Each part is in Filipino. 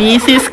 Misses.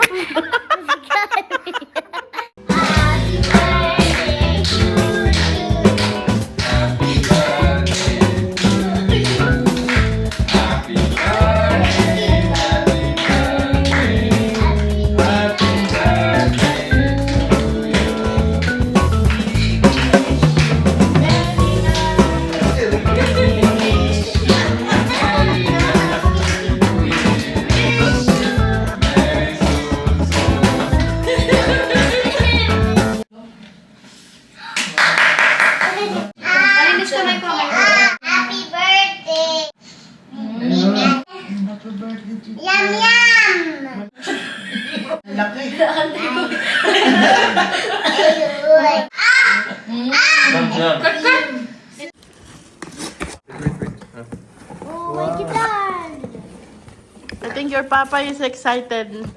Papa is excited.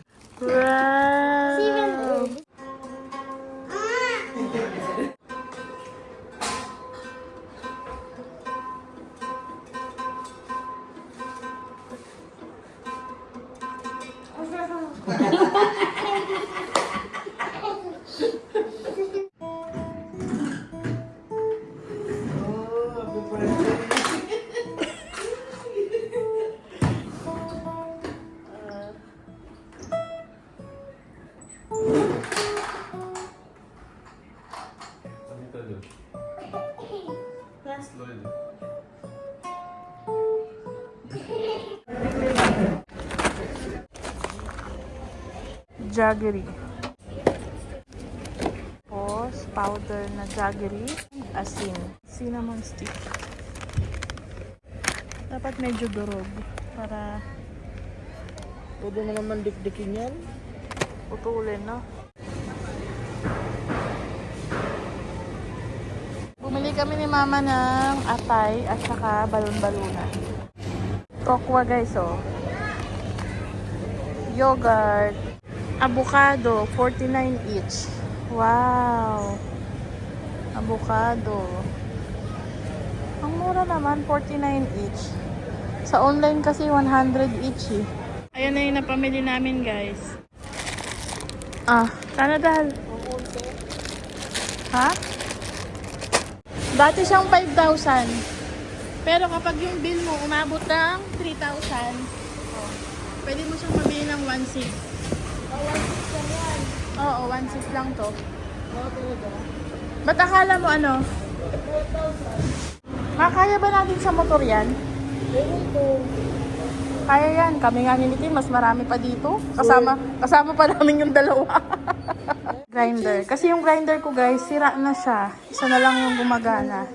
Jaggery. Tapos, powder na jaggery. Asin. Cinnamon stick. Dapat medyo durog para Pwede mo naman dikdikin yan. Putulin, no? Bumili kami ni mama ng atay at saka balon-balunan. Kokwa guys, oh. Yogurt. Avocado, 49 each. Wow. Avocado. Ang mura naman, 49 each. Sa online kasi 100 each eh. Ayan na yung napamili namin guys. Ah, Canadal. Ha? Dati siyang 5,000. Pero kapag yung bill mo umabot ng 3,000, oh, pwede mo siyang mabili ng 1,600. Oo, 1,600 lang to. Ba't akala mo ano? Makaya ba natin sa motor yan? Kaya yan. Kami nga ni Nitin, mas marami pa dito. Kasama, kasama pa namin yung dalawa. grinder. Kasi yung grinder ko guys, sira na siya. Isa na lang yung gumagana.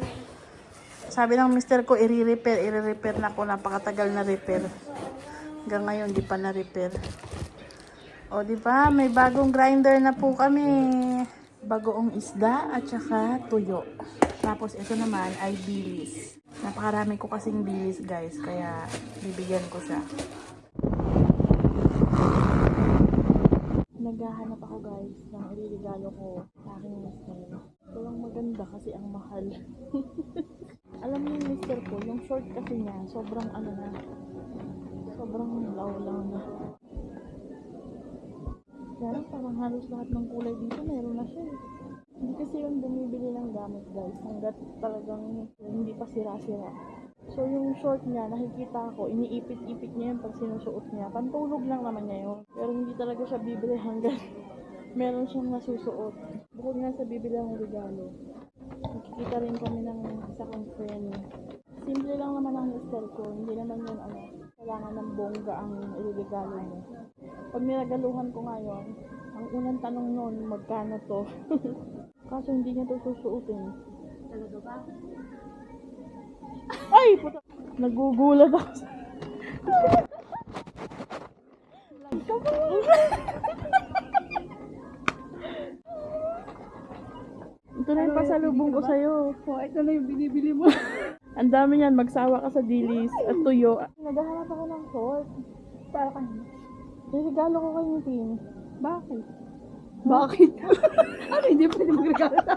Sabi ng mister ko, i-repair, i-repair na ako. Napakatagal na repair. Hanggang ngayon, di pa na-repair. O, di ba? May bagong grinder na po kami. Bagoong isda at saka tuyo. Tapos, ito naman ay bilis. Napakarami ko kasing bilis, guys. Kaya, bibigyan ko siya. Naghahanap ako, guys, ng iriregalo ko sa aking mister. Walang maganda kasi ang mahal. Alam mo yung mister ko, yung short kasi niya, sobrang ano na, sobrang law-law na. Kaya parang halos lahat ng kulay dito meron na siya. eh. Kasi yung bumibili ng gamit guys hanggat talagang hindi pa sira-sira. So yung short niya, nakikita ko, iniipit-ipit niya yun pag sinusuot niya. Pantulog lang naman niya yun. Pero hindi talaga siya bibili hanggat meron siyang nasusuot. Bukod nga sa bibili ng regalo. Nakikita rin kami ng isa kong friend. Simple lang naman ang mister ko. Hindi naman yun ano, kailangan ng bongga ang iregalo mo. Pag niragaluhan ko ngayon, ang unang tanong noon, magkano to? Kaso hindi niya to susuotin. Talaga ba? Ay! Puta! Nagugulat ako. sa- Ito na yung pasalubong ko sa'yo. Oh, ito na yung binibili mo. Ang dami niyan, magsawa ka sa dilis at tuyo. Naghahanap ako ng short. Para kanina. Regalo ko kay Tin. Bakit? Bakit? ano, hindi pwede magregalo sa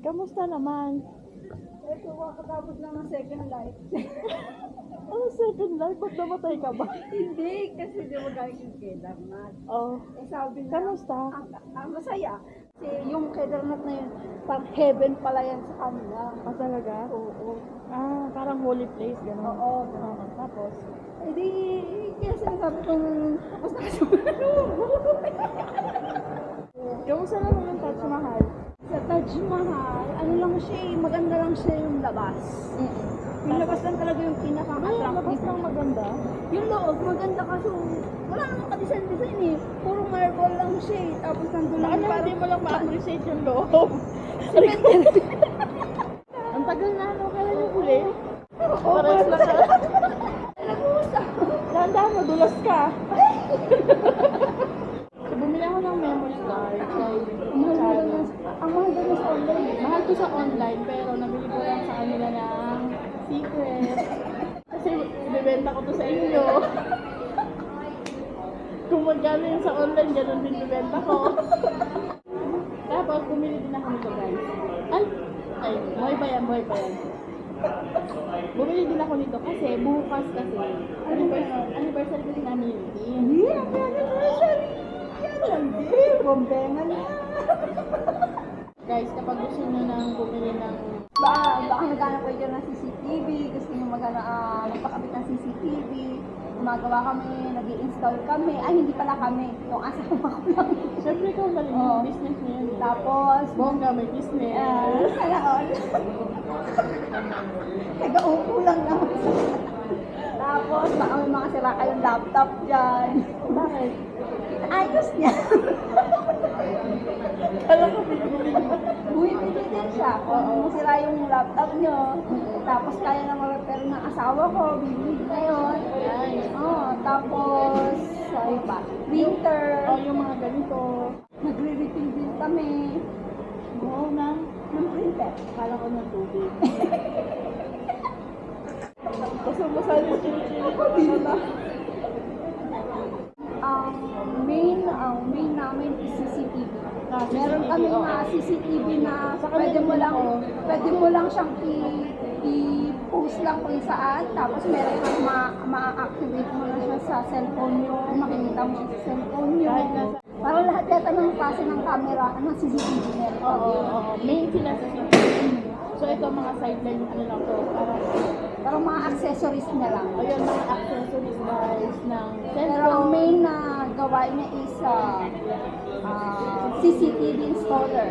Kamusta naman? Ito, kakatapos lang ng second life. Ano second life? Ba't namatay ka ba? Hindi, kasi di mo galing yung Kedarnath. Oh. Eh sabi na, Kamusta? ang, ang masaya. Kasi yung Kedarnath na yun, parang heaven pala yan sa kanila. Ah, talaga? Oo. Ah, parang holy place, gano'n. Oo, Oo, tapos? Eh di, kaya sinasabi kong, tapos na kasi Kamusta naman yung Taj Mahal? Sa Taj Mahal, ano lang siya eh, maganda lang siya yung labas. Yung labas lang talaga yung pinaka-attractive. labas lang maganda. Yung loob, maganda kaso wala namang ka-design-design eh. Puro marble lang siya eh. Tapos nandun lang Ano, hindi mo lang ma-appreciate yung loob. Ang tagal na, ano, kailan yung huli? Parehas na ka. Nag-uusap. Dahan-dahan mo, dulas ka. so, bumili ako ng memory card kay Ang mahal Charlie. doon ang mahal doon sa online. Mahal ko sa online, pero nabili ko lang sa kanila ng secret. Kasi ibebenta ko to sa inyo. Kung magkano yung sa online, ganun din ibebenta ko. Tapos, bumili din ako nito guys. Ay! Ay, buhay pa yan, buhay pa yan. Bumili din ako nito kasi bukas kasi anniversary, anniversary kasi namin yun. Hindi, happy anniversary! Yan lang din, bombengan na. Guys, kapag gusto nyo nang bumili ng Baka, baka naghanap kayo dyan ng CCTV, gusto nyo magana, ah, magpakabit ng CCTV, gumagawa kami, nag install kami, ay hindi pala kami, yung asawa ko lang. Siyempre ikaw galing yung business niya yun. Tapos, Bongga, may business. Ah, sana all. Taga-upo lang naman. Tapos, baka may mga sira kayong laptop dyan. Bakit? Ayos niya. Kala ko binibili mo. Bumibili din siya. Kung sira yung laptop nyo, tapos kaya na ma-repair ng asawa ko, bibili na yun. Oh, tapos, sorry pa, printer. O yung mga ganito. Nagre-refill din kami Oo na. ng printer. Kala ko ng tubig. Basta-basa yung ko na ang main ang main namin is CCTV. Ah, Meron kami mga CCTV na pwede mo lang pwede mo lang siyang i i-post lang kung saan tapos meron kang ma ma-activate mo na siya sa cellphone nyo, makikita mo siya sa cellphone nyo. Kahit nasa- Parang lahat yata ng klase ng camera, ng CCTV meron Oo, oo. Main sila sa CCTV. So ito mga sideline ano lang to. Parang, Parang mga accessories na lang. ayun, mga accessories guys ng Pero ang cellphone. main na gawain niya is uh, uh, CCTV installer.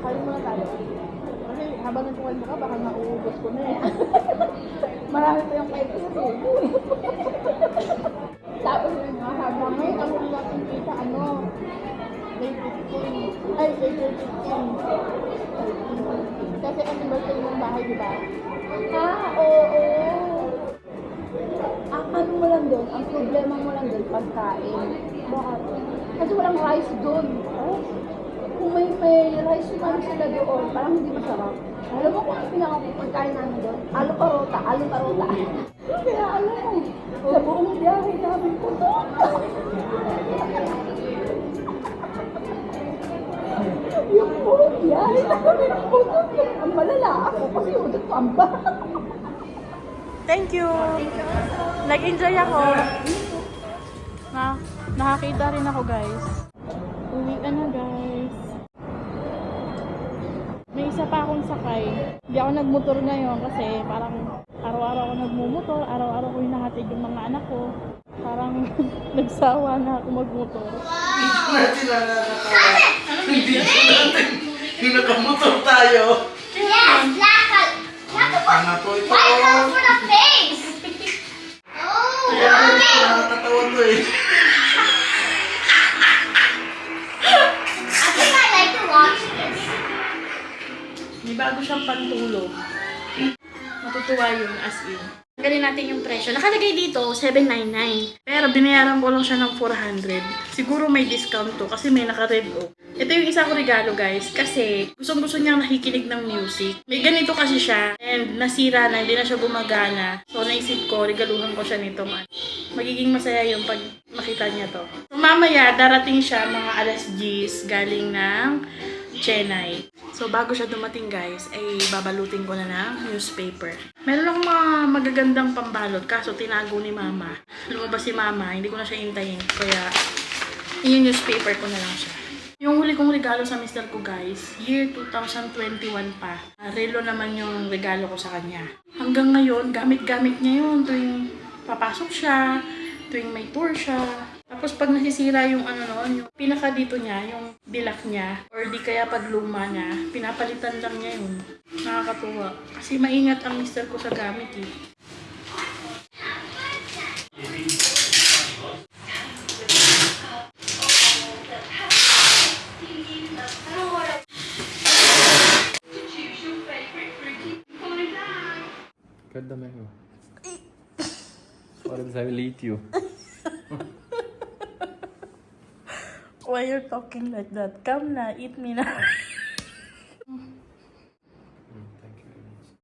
Kain muna tayo. Kasi habang nagkuhan mo ka, baka mauubos ko na eh. Marami pa yung subo. Tapos yung mga habang ngayon, ang huli natin kita, ano, May 15. Ay, April 15. Kasi anniversary ng bahay, di ba? Ah, oo, oo. Ang ano mo lang doon, ang problema mo lang doon, pagkain. Bakit? Kasi walang rice doon. Kung may, may rice man sila doon, parang hindi masarap. Alam mo kung ano pinakapagkain namin doon? Alo parota, alo parota. Kaya alam mo, sa buong biyahe namin po doon. yung buong biyahe namin po doon. Ang malala ako kasi yung doon pamba. Thank you. Nag-enjoy ako. Na, nakakita rin ako, guys. Uwi ka na, guys. May isa pa akong sakay. Hindi ako nagmotor ngayon kasi parang araw-araw ako nagmumotor, araw-araw ko hinahatid yung mga anak ko. Parang nagsawa na ako magmotor. Dito natin nakakatawa. Hindi na natin. Hinakamotor tayo. Yes, black a Ano po ito? White color for the face. Oh, okay. nakakatawa to eh. I think I like to watch this. May bago siyang pantulog. Matutuwa yun as in. Tanggalin natin yung presyo. Nakalagay dito, 799. Pero binayaran ko lang siya ng 400. Siguro may discount to kasi may naka-red oak. Ito yung isa ko regalo guys kasi gustong gusto niyang nakikinig ng music. May ganito kasi siya and nasira na, hindi na siya gumagana. So naisip ko, regaluhan ko siya nito man. Magiging masaya yung pag makita niya to. So mamaya, darating siya mga alas 10 galing ng Chennai. So, bago siya dumating guys, ay babalutin ko na ng newspaper. Meron akong mga magagandang pambalot, kaso tinago ni mama. Lumabas si mama, hindi ko na siya hintayin. Kaya, yung newspaper ko na lang siya. Yung huli kong regalo sa mister ko guys, year 2021 pa. Relo naman yung regalo ko sa kanya. Hanggang ngayon, gamit-gamit niya yun tuwing papasok siya, tuwing may tour siya. Tapos pag nasisira yung ano noon, yung pinaka dito niya, yung bilak niya, or di kaya pag luma niya, pinapalitan lang niya yun. Nakakatuwa. Kasi maingat ang mister ko sa gamit eh. Cut the mango. or else I will eat you. Why you're talking like that? Come na, eat me na.